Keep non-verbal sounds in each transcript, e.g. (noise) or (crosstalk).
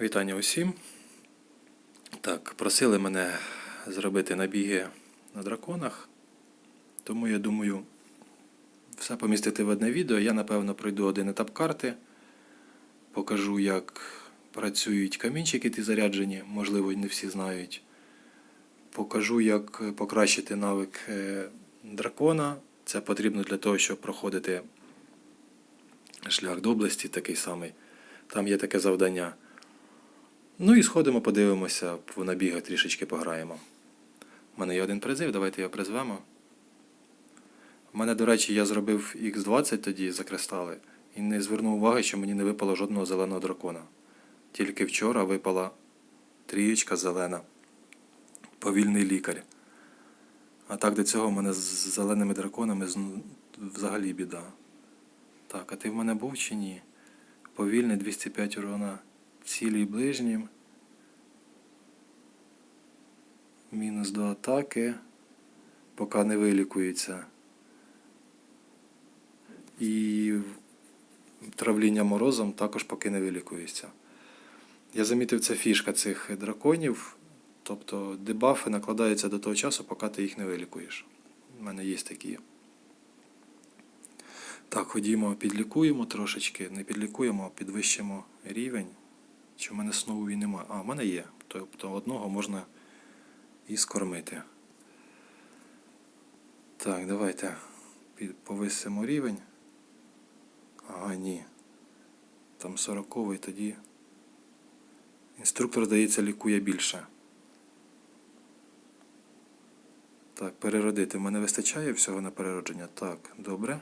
Вітання усім. Так, просили мене зробити набіги на драконах, тому я думаю, все помістити в одне відео. Я, напевно, пройду один етап карти, покажу, як працюють камінчики ті заряджені, можливо, не всі знають. Покажу, як покращити навик е, дракона. Це потрібно для того, щоб проходити шлях до області такий самий. Там є таке завдання. Ну і сходимо, подивимося, в набігах трішечки пограємо. У мене є один призив, давайте його призвемо. У мене, до речі, я зробив X20 тоді за кристали і не звернув уваги, що мені не випало жодного зеленого дракона. Тільки вчора випала трієчка зелена. Повільний лікар. А так до цього в мене з зеленими драконами взагалі біда. Так, а ти в мене був чи ні? Повільний 205 урона. Цілі ближнім. Мінус до атаки. Поки не вилікується. І травління морозом також поки не вилікується. Я замітив, це фішка цих драконів. Тобто дебафи накладаються до того часу, поки ти їх не вилікуєш. У мене є такі. Так, ходімо, підлікуємо трошечки, не підлікуємо, а підвищимо рівень. Чи в мене снову немає? А, в мене є. Тобто одного можна і скормити. Так, давайте повисимо рівень. Ага, ні. Там 40-й тоді. Інструктор, здається, лікує більше. Так, переродити. В мене вистачає всього на переродження? Так, добре.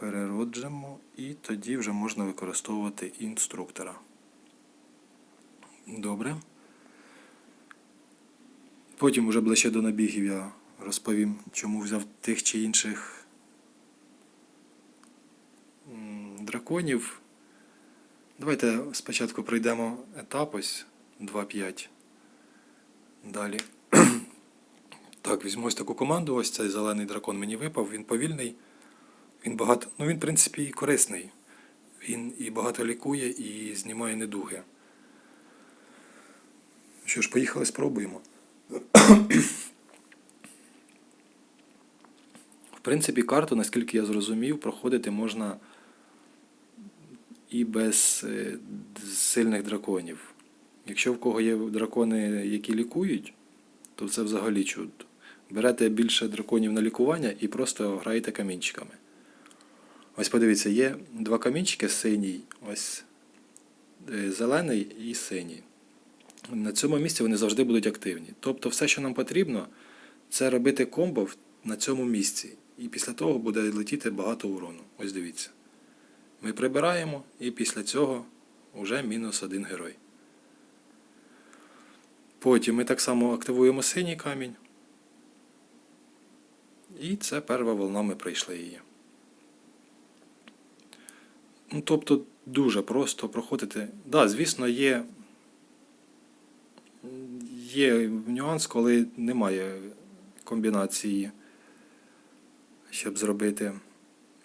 Перероджимо і тоді вже можна використовувати інструктора. Добре. Потім уже ближче до набігів я розповім, чому взяв тих чи інших драконів. Давайте спочатку пройдемо етап ось 2.5. Далі. (clears throat) Так, візьму ось таку команду. Ось цей зелений дракон мені випав, він повільний. Він багато. Ну він, в принципі, і корисний. Він і багато лікує, і знімає недуги. Що ж, поїхали, спробуємо. В принципі, карту, наскільки я зрозумів, проходити можна і без е, сильних драконів. Якщо в кого є дракони, які лікують, то це взагалі чудо. Берете більше драконів на лікування і просто граєте камінчиками. Ось подивіться, є два камінчики синій, ось е, зелений і синій. На цьому місці вони завжди будуть активні. Тобто, все, що нам потрібно, це робити комбо на цьому місці. І після того буде летіти багато урону. Ось дивіться. Ми прибираємо, і після цього вже мінус один герой. Потім ми так само активуємо синій камінь. І це перша волна, ми пройшли її. Ну, тобто дуже просто проходити. Так, да, звісно, є, є нюанс, коли немає комбінації, щоб зробити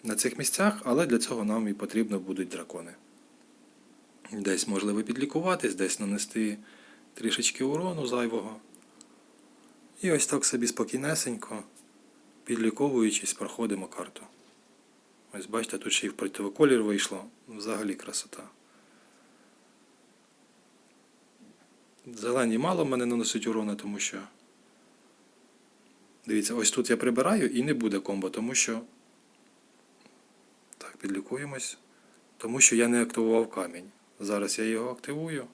на цих місцях, але для цього нам і потрібно будуть дракони. Десь можливо підлікуватись, десь нанести трішечки урону зайвого. І ось так собі спокійнесенько, підліковуючись, проходимо карту. Ось бачите, тут ще й в противоколір вийшло. Взагалі красота. Зелені мало в мене наносить урона, тому що. Дивіться, ось тут я прибираю і не буде комбо, тому що. Так, підлікуємось. Тому що я не активував камінь. Зараз я його активую.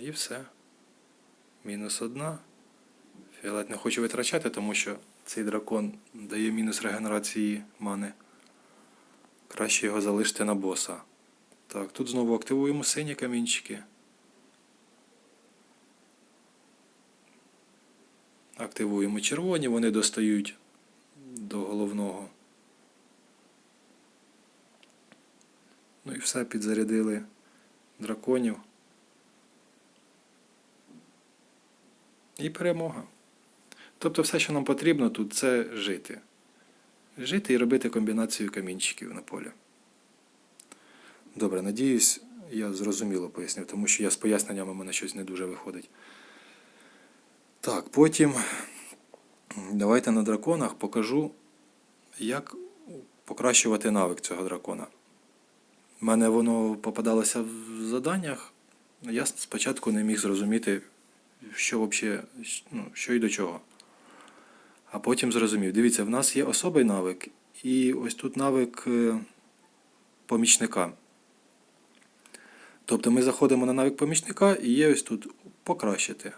І все. Мінус одна. Фіолет не хочу витрачати, тому що цей дракон дає мінус регенерації мани. Краще його залишити на боса. Так, тут знову активуємо сині камінчики. Активуємо червоні, вони достають до головного. Ну і все, підзарядили драконів. І перемога. Тобто все, що нам потрібно тут, це жити. Жити і робити комбінацію камінчиків на полі. Добре, надіюсь, я зрозуміло пояснив, тому що я з поясненнями в мене щось не дуже виходить. Так, потім давайте на драконах покажу, як покращувати навик цього дракона. У мене воно попадалося в заданнях. Я спочатку не міг зрозуміти, що взагалі, ну, що і до чого. А потім зрозумів. Дивіться, в нас є особий навик, і ось тут навик е, помічника. Тобто ми заходимо на навик помічника і є ось тут покращити.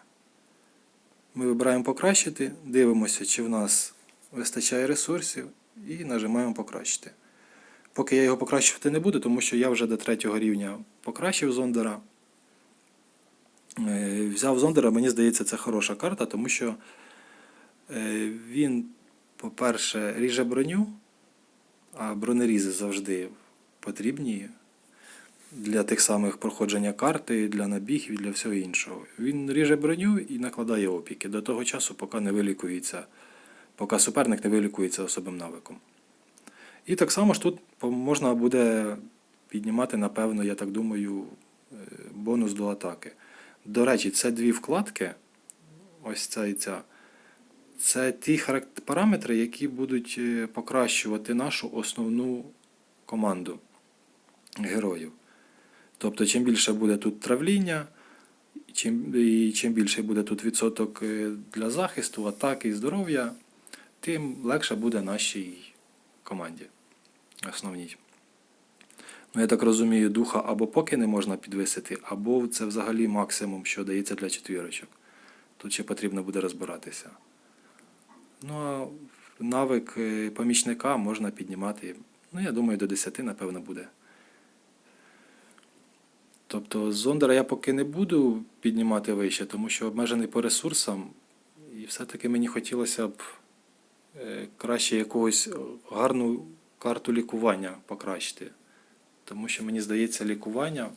Ми вибираємо покращити, дивимося, чи в нас вистачає ресурсів, і нажимаємо покращити. Поки я його покращувати не буду, тому що я вже до третього рівня покращив зондера. Е, Взяв зондера, мені здається, це хороша карта, тому що він, по-перше, ріже броню, а бронерізи завжди потрібні для тих самих проходження карти, для набігів, для всього іншого. Він ріже броню і накладає опіки до того часу, поки не вилікується, поки суперник не вилікується особим навиком. І так само ж тут можна буде піднімати, напевно, я так думаю, е, бонус до атаки. До речі, це дві вкладки, ось ця і ця. Це ті параметри, які будуть е, покращувати нашу основну команду героїв. Тобто, чим більше буде тут травління, чим, і чим більше буде тут відсоток е, для захисту, атаки і здоров'я, тим легше буде нашій команді основній. Ну, я так розумію, духа або поки не можна підвисити, або це взагалі максимум, що дається для четвірочок. Тут ще потрібно буде розбиратися. Ну, а навик е, помічника можна піднімати, ну, я думаю, до 10, напевно, буде. Тобто зондера я поки не буду піднімати вище, тому що обмежений по ресурсам, і все-таки мені хотілося б е, краще якогось гарну карту лікування покращити. Тому що мені здається, лікування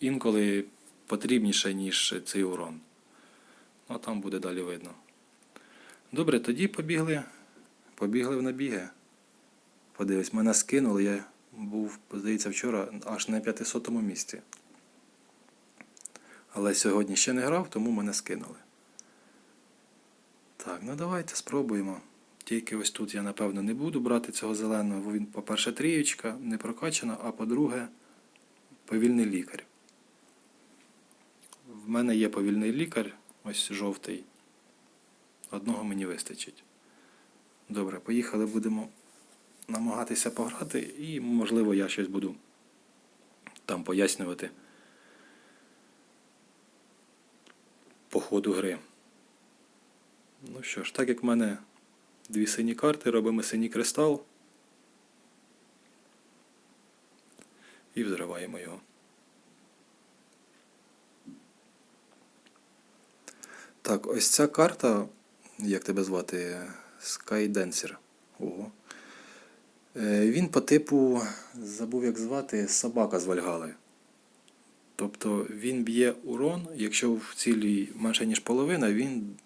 інколи потрібніше, ніж цей урон. А там буде далі видно. Добре, тоді побігли. Побігли в набіги. Подивись, мене скинули, я був, здається, вчора аж на 500 місці. Але сьогодні ще не грав, тому мене скинули. Так, ну давайте спробуємо. Тільки ось тут я, напевно, не буду брати цього зеленого, бо він, по-перше, трієчка, не прокачана, а по-друге, повільний лікар. В мене є повільний лікар, ось жовтий. Одного мені вистачить. Добре, поїхали, будемо намагатися пограти, і, можливо, я щось буду там пояснювати по ходу гри. Ну що ж, так як в мене дві сині карти, робимо синій кристал і взриваємо його. Так, ось ця карта, як тебе звати? Skydancer. Ого. Е, Він по типу, забув як звати, собака з Вальгали. Тобто він б'є урон, якщо в цілі менше, ніж половина, він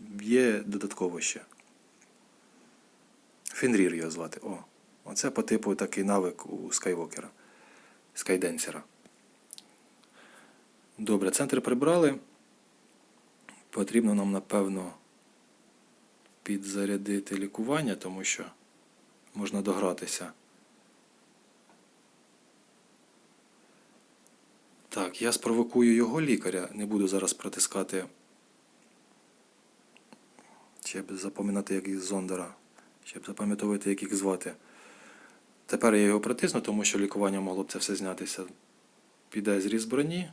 б'є додатково ще. Фенрір його звати. О, оце по типу такий навик у Скайвокера, Скайденсера. Добре, центр прибрали. Потрібно нам, напевно, підзарядити лікування, тому що можна догратися. Так, я спровокую його лікаря, не буду зараз протискати. Щоб запам'ятати, як їх зондера, щоб запам'ятовувати, як їх звати. Тепер я його протисну, тому що лікування могло б це все знятися. Піде зріз броні.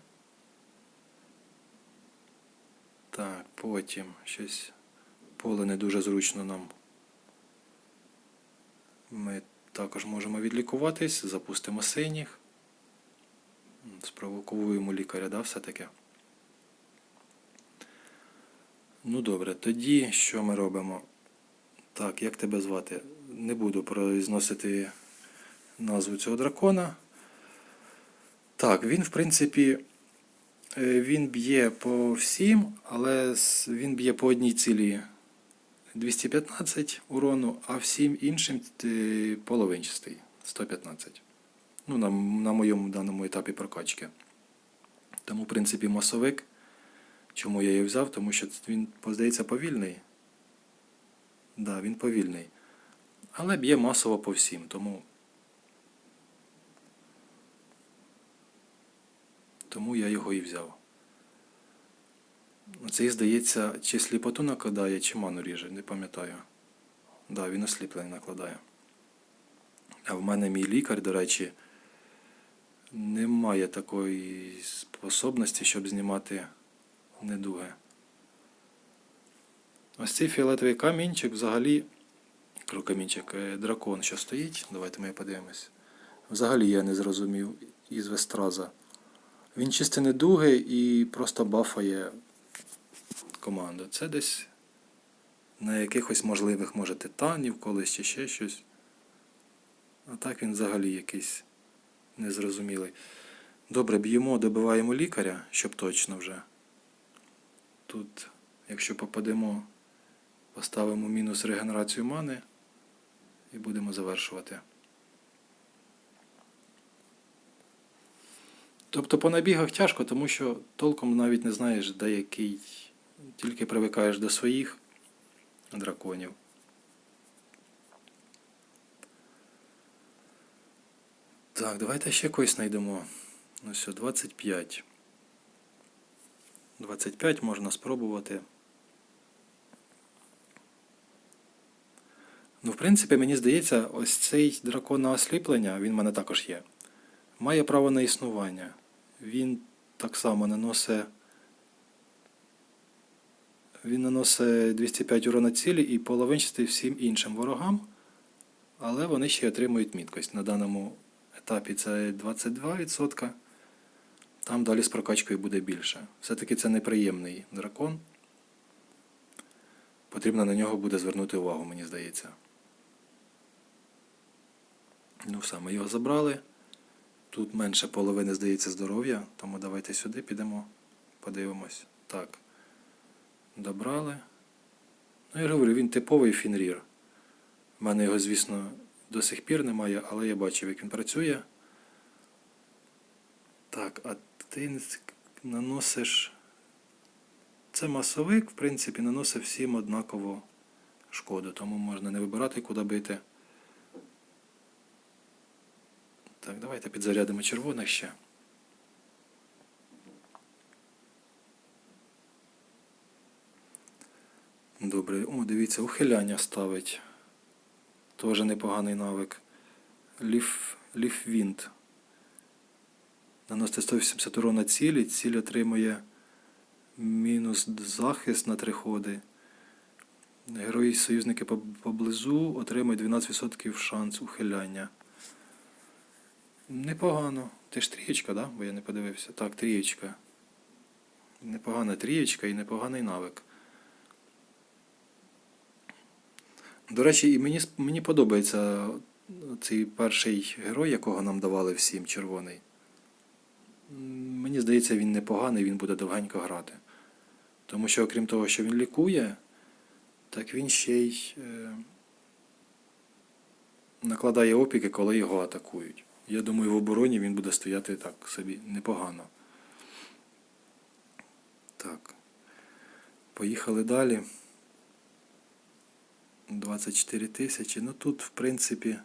Так, потім щось поле не дуже зручно нам. Ми також можемо відлікуватись, запустимо синіх. Спровокуємо лікаря, да, все-таки. Ну добре, тоді що ми робимо? Так, як тебе звати? Не буду произносити назву цього дракона. Так, він, в принципі, він б'є по всім, але він б'є по одній цілі 215 урону, а всім іншим е, половинчастий. 115. Ну, на, на моєму даному етапі прокачки. Тому, в принципі, масовик. Чому я її взяв? Тому що він, здається, повільний. Да, він повільний. Але б'є масово по всім, тому. Тому я його і взяв. Цей, здається, чи сліпоту накладає, чи ману ріже, не пам'ятаю. Да, він осліплення накладає. А в мене мій лікар, до речі, немає такої способності, щоб знімати недуги. Ось цей фіолетовий камінчик взагалі. Камінчик, е, дракон, що стоїть. Давайте ми подивимось. Взагалі я не зрозумів із Вестраза. Він чисте недуги і просто бафає команду. Це десь на якихось можливих, може, титанів, колись чи ще щось. А так він взагалі якийсь незрозумілий. Добре, б'ємо, добиваємо лікаря, щоб точно вже. Тут, якщо попадемо, поставимо мінус регенерацію мани і будемо завершувати. Тобто по набігах тяжко, тому що толком навіть не знаєш, де який, тільки привикаєш до своїх драконів. Так, давайте ще когось знайдемо. Ну все, 25. 25 можна спробувати. Ну, в принципі, мені здається, ось цей дракон на осліплення, він в мене також є. Має право на існування. Він так само наносить. Він наносить 205 урона цілі і половинчатий всім іншим ворогам, але вони ще отримують міткость. На даному етапі це 22%. Там далі з прокачкою буде більше. Все-таки це неприємний дракон. Потрібно на нього буде звернути увагу, мені здається. Ну все, ми його забрали. Тут менше половини, здається, здоров'я, тому давайте сюди підемо, подивимось. Так. Добрали. Ну, я говорю, він типовий фінрір. У мене його, звісно, до сих пір немає, але я бачив, як він працює. Так, а ти наносиш. Це масовик, в принципі, наносить всім однаково шкоду, тому можна не вибирати, куди бити. Так, давайте підзарядимо червоних ще. Добре, о, дивіться, ухиляння ставить. Теж непоганий навик. Ліф, ліфвінт. Наносите 180 урона цілі, ціль отримує мінус захист на три ходи. Герої союзники поблизу отримують 12% шанс ухиляння. Непогано. Ти ж трієчка, да? Бо я не подивився. Так, трієчка. Непогана трієчка і непоганий навик. До речі, і мені, мені подобається цей перший герой, якого нам давали всім червоний. Мені здається, він непоганий, він буде довгенько грати. Тому що, окрім того, що він лікує, так він ще й е, накладає опіки, коли його атакують. Я думаю, в обороні він буде стояти так собі непогано. Так. Поїхали далі. 24 тисячі. Ну тут, в принципі.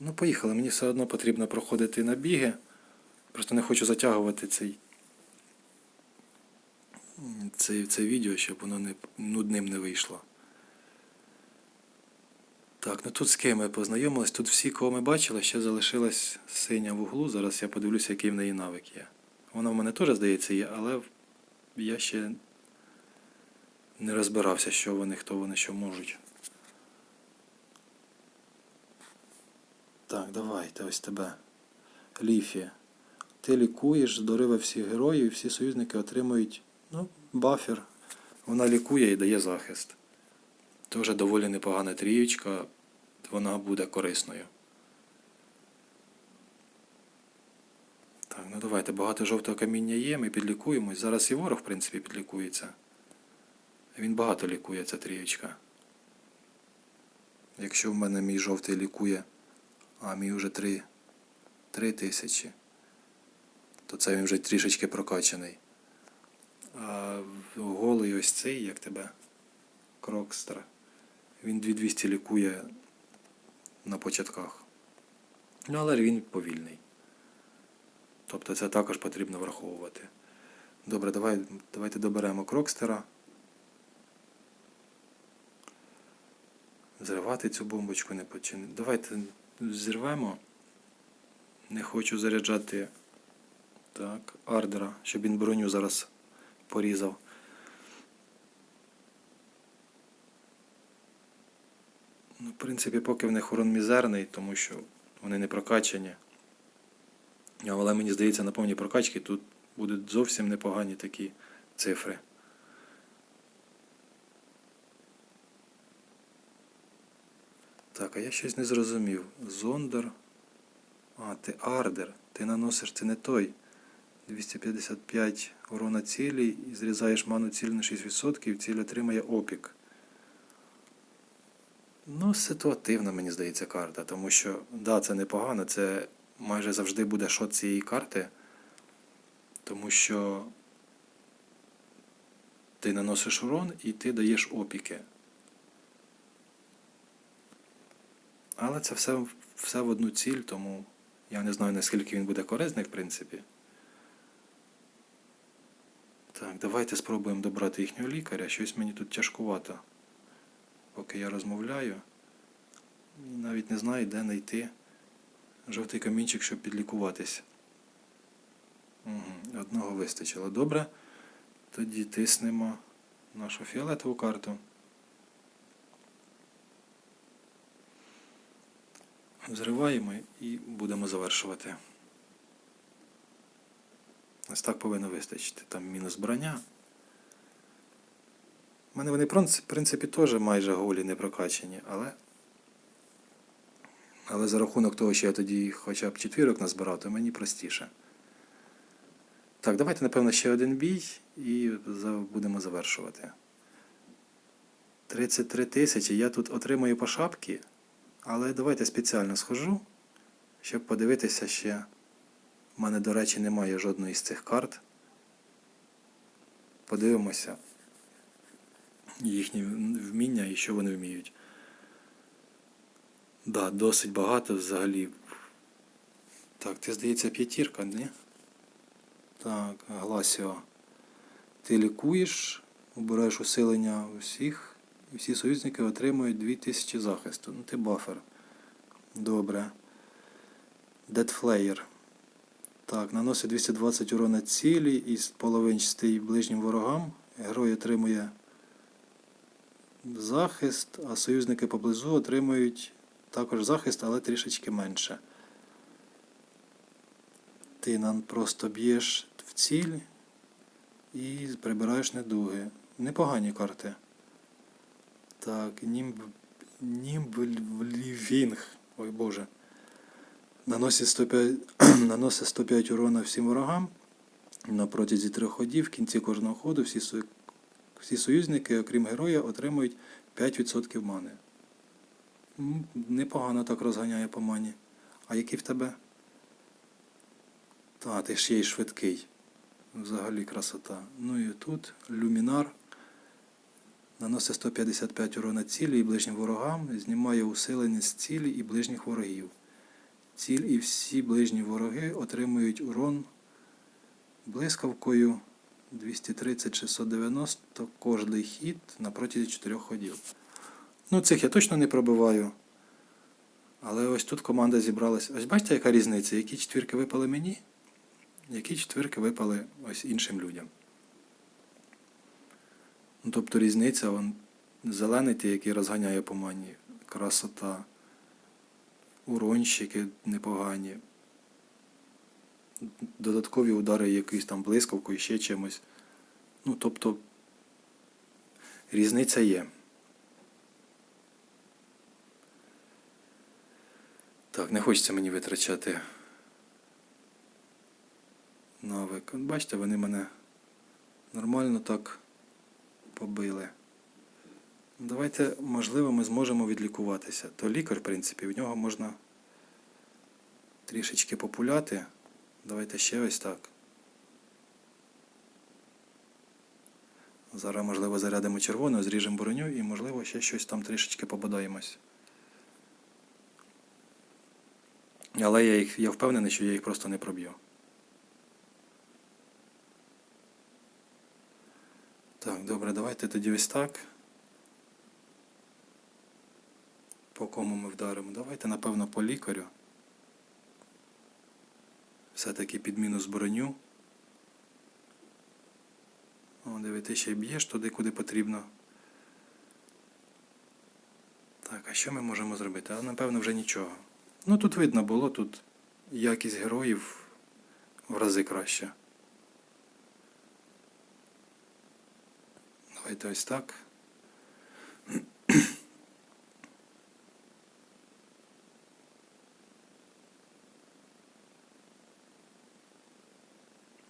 Ну, поїхали. Мені все одно потрібно проходити набіги. Просто не хочу затягувати цей це, це відео, щоб воно не, нудним не вийшло. Так, ну тут з ким ми познайомились. Тут всі, кого ми бачили, ще залишилась синя в углу. Зараз я подивлюся, який в неї навик є. Вона в мене теж, здається, є, але я ще не розбирався, що вони, хто вони, що можуть. Так, давайте ось тебе. Ліфі. Ти лікуєш, здорива всіх героїв, всі союзники отримують ну, бафер. Вона лікує і дає захист. Теж доволі непогана трієчка, вона буде корисною. Так, ну давайте, багато жовтого каміння є, ми підлікуємось. Зараз і ворог, в принципі, підлікується. Він багато лікує, ця трієчка. Якщо в мене мій жовтий лікує а мій вже 3, 3 тисячі. То це він вже трішечки прокачаний. А голий ось цей, як тебе, Крокстер, він 2200 лікує на початках. Ну, але він повільний. Тобто це також потрібно враховувати. Добре, давай, давайте доберемо Крокстера. Зривати цю бомбочку не почини. Давайте зірвемо. Не хочу заряджати так, ардера, щоб він броню зараз порізав. Ну, в принципі, поки в них урон мізерний, тому що вони не прокачані. Але мені здається, на повній прокачці тут будуть зовсім непогані такі цифри. Так, а я щось не зрозумів. Зондер. А, ти Ардер. Ти наносиш це не той. 255 урона цілі і зрізаєш ману цілі на 6%, і ціль отримає опік. Ну, ситуативна, мені здається, карта, тому що, да, це непогано, це майже завжди буде шот цієї карти, тому що ти наносиш урон і ти даєш опіки. Але це все, все в одну ціль, тому я не знаю, наскільки він буде корисний, в принципі. Так, давайте спробуємо добрати їхнього лікаря. Щось мені тут тяжкувато. Поки я розмовляю. І навіть не знаю, де знайти жовтий камінчик, щоб підлікуватись. Угу, одного вистачило. Добре. Тоді тиснемо нашу фіолетову карту. Зриваємо і будемо завершувати. Ось так повинно вистачити. Там мінус броня. У мене вони, в принципі- теж майже голі не прокачані, але. Але за рахунок того, що я тоді хоча б четвірок назбирав, то мені простіше. Так, давайте, напевно, ще один бій і будемо завершувати. 33 тисячі. Я тут отримую по шапці, але давайте спеціально схожу, щоб подивитися ще. У мене, до речі, немає жодної з цих карт. Подивимося їхні вміння і що вони вміють. Да, досить багато взагалі. Так, ти здається п'ятірка, ні? Так, Гласіо. Ти лікуєш, обираєш усилення усіх, і всі союзники отримують 2000 захисту. Ну, ти бафер. Добре. Дедфлеєр. Так, наносить 220 урона цілі і половинчатий ближнім ворогам. Герой отримує захист, а союзники поблизу отримують також захист, але трішечки менше. Ти нам просто б'єш в ціль і прибираєш недуги. Непогані карти. Так, німб... Німблівінг. Ой Боже. Наносить 105, (clears throat) наносить 105 урона всім ворогам на протязі трьох ходів. В кінці кожного ходу всі, сою- всі союзники, окрім героя, отримують 5% мани. Непогано так розганяє по мані. А який в тебе? Та, ти ще й швидкий. Взагалі красота. Ну і тут люмінар. Наносить 155 урона цілі і ближнім ворогам, знімає усилення з цілі і ближніх ворогів. Ціль і всі ближні вороги отримують урон блискавкою 230-690 кожний хід на протязі 4 ходів. Ну, цих я точно не пробиваю. Але ось тут команда зібралась. Ось бачите, яка різниця? Які четвірки випали мені, які четвірки випали ось іншим людям. Ну, тобто різниця, он, зелений ті, який розганяє по мані, красота, уронщики непогані, додаткові удари якийсь там блискавкою, ще чимось. Ну, тобто, різниця є. Так, не хочеться мені витрачати навик. Бачите, вони мене нормально так побили. Давайте, можливо, ми зможемо відлікуватися. То лікар, в принципі, в нього можна трішечки популяти. Давайте ще ось так. Зараз, можливо, зарядимо червону, зріжемо броню і, можливо, ще щось там трішечки пободаємось. Але я, їх, я впевнений, що я їх просто не проб'ю. Так, добре, давайте тоді ось так. По кому ми вдаримо? Давайте, напевно, по лікарю. Все-таки під мінус броню. О, диви, ти ще б'єш туди, куди потрібно. Так, а що ми можемо зробити? А напевно вже нічого. Ну тут видно було, тут якість героїв в рази краще. Давайте ось так.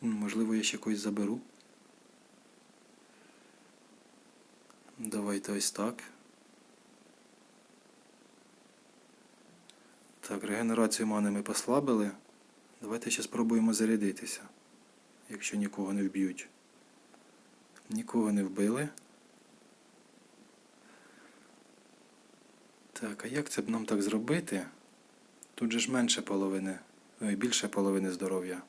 Можливо, я ще когось заберу. Давайте ось так. Так, регенерацію мани ми послабили. Давайте ще спробуємо зарядитися, якщо нікого не вб'ють. Нікого не вбили. Так, а як це б нам так зробити? Тут же ж менше половини, ой, більше половини здоров'я.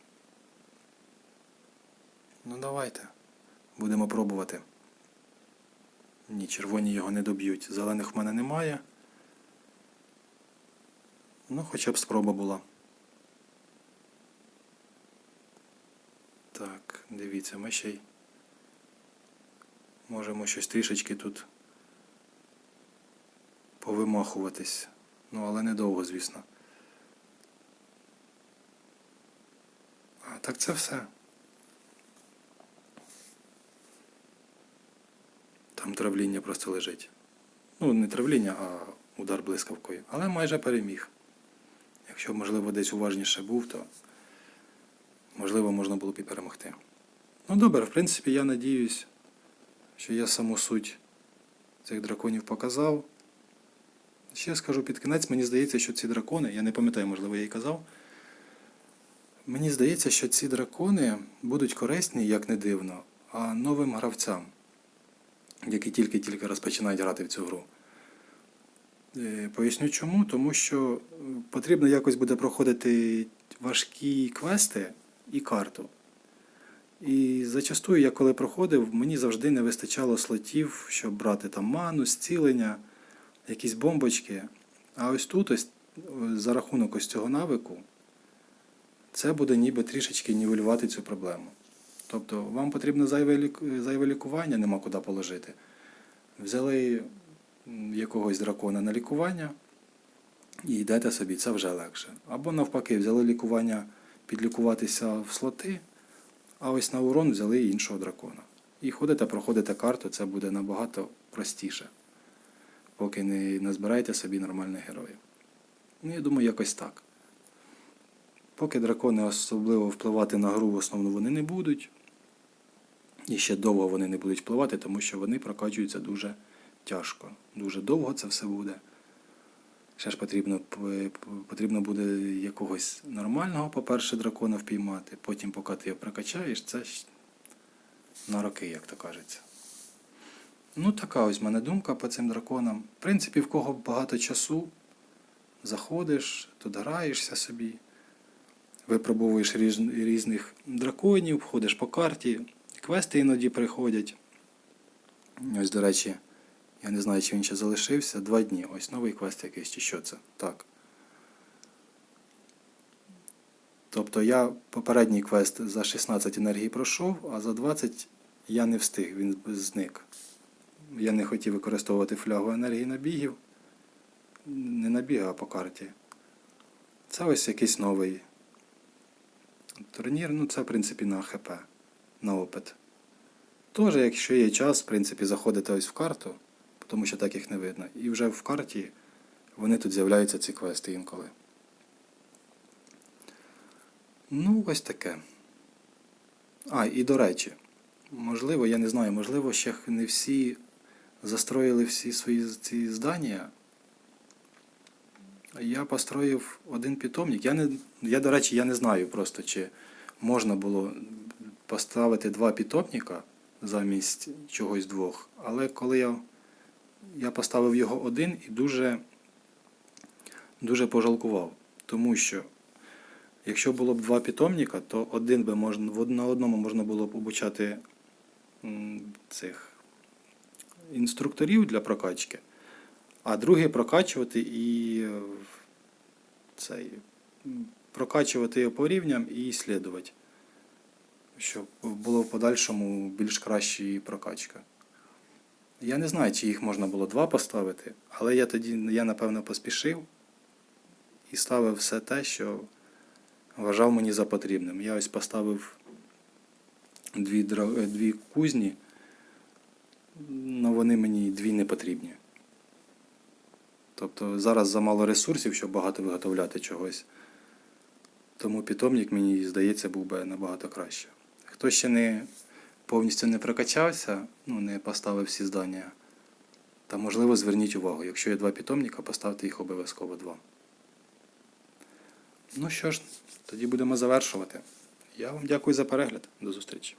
Ну давайте. Будемо пробувати. Ні, червоні його не доб'ють. Зелених в мене немає. Ну, хоча б спроба була. Так, дивіться, ми ще й можемо щось трішечки тут повимахуватись. Ну, але недовго, звісно. А так це все. Там травління просто лежить. Ну, не травління, а удар блискавкою. Але майже переміг. Якщо можливо, десь уважніше був, то можливо можна було б і перемогти. Ну добре, в принципі, я надіюсь, що я саму суть цих драконів показав. Ще скажу під кінець, мені здається, що ці дракони, я не пам'ятаю, можливо, я і казав. Мені здається, що ці дракони будуть корисні, як не дивно, а новим гравцям, які тільки-тільки розпочинають грати в цю гру. Е, Поясню чому, тому що е, потрібно якось буде проходити важкі квести і карту. І зачастую, я коли проходив, мені завжди не вистачало слотів, щоб брати там ману, зцілення, якісь бомбочки. А ось тут, ось, за рахунок ось цього навику, це буде ніби трішечки нівелювати цю проблему. Тобто вам потрібно зайве, лікування, нема куди положити. Взяли якогось дракона на лікування і йдете собі, це вже легше. Або навпаки, взяли лікування підлікуватися в слоти, а ось на урон взяли іншого дракона. І ходите, проходите карту, це буде набагато простіше, поки не назбираєте собі нормальних героїв. Ну, я думаю, якось так. Поки дракони особливо впливати на гру в основну вони не будуть. І ще довго вони не будуть впливати, тому що вони прокачуються дуже тяжко. Дуже довго це все буде. Ще ж потрібно, потрібно буде якогось нормального, по-перше, дракона впіймати. Потім, поки ти його прокачаєш, це на роки, як то кажеться. Ну, така ось в мене думка по цим драконам. В принципі, в кого багато часу, заходиш, тут граєшся собі випробовуєш різних драконів, ходиш по карті, квести іноді приходять. Ось, до речі, я не знаю, чи він ще залишився. Два дні. Ось новий квест якийсь, чи що це? Так. Тобто я попередній квест за 16 енергії пройшов, а за 20 я не встиг, він зник. Я не хотів використовувати флягу енергії набігів. Не набіга, а по карті. Це ось якийсь новий турнір, ну це в принципі на ХП, на опит. Тож, якщо є час, в принципі, заходите ось в карту, тому що так їх не видно. І вже в карті вони тут з'являються ці квести інколи. Ну, ось таке. А, і до речі, можливо, я не знаю, можливо, ще не всі застроїли всі свої ці здання. Я построїв один питомник. Я, не, я, до речі, я не знаю просто, чи можна було поставити два питомника замість чогось двох. Але коли я, я поставив його один і дуже, дуже пожалкував. Тому що якщо було б два питомника, то один би можна, на одному можна було б обучати цих інструкторів для прокачки, а другий прокачувати і е, цей, прокачувати його по рівням і слідувати, щоб було в подальшому більш краща прокачка. Я не знаю, чи їх можна було два поставити, але я тоді, я напевно, поспішив і ставив все те, що вважав мені за потрібним. Я ось поставив дві, дві кузні, але вони мені дві не потрібні. Тобто зараз замало ресурсів, щоб багато виготовляти чогось. Тому питомник, мені здається, був би набагато краще. Хто ще не повністю не прокачався, ну, не поставив всі здання, та можливо зверніть увагу, якщо є два питомника, поставте їх обов'язково два. Ну що ж, тоді будемо завершувати. Я вам дякую за перегляд. До зустрічі.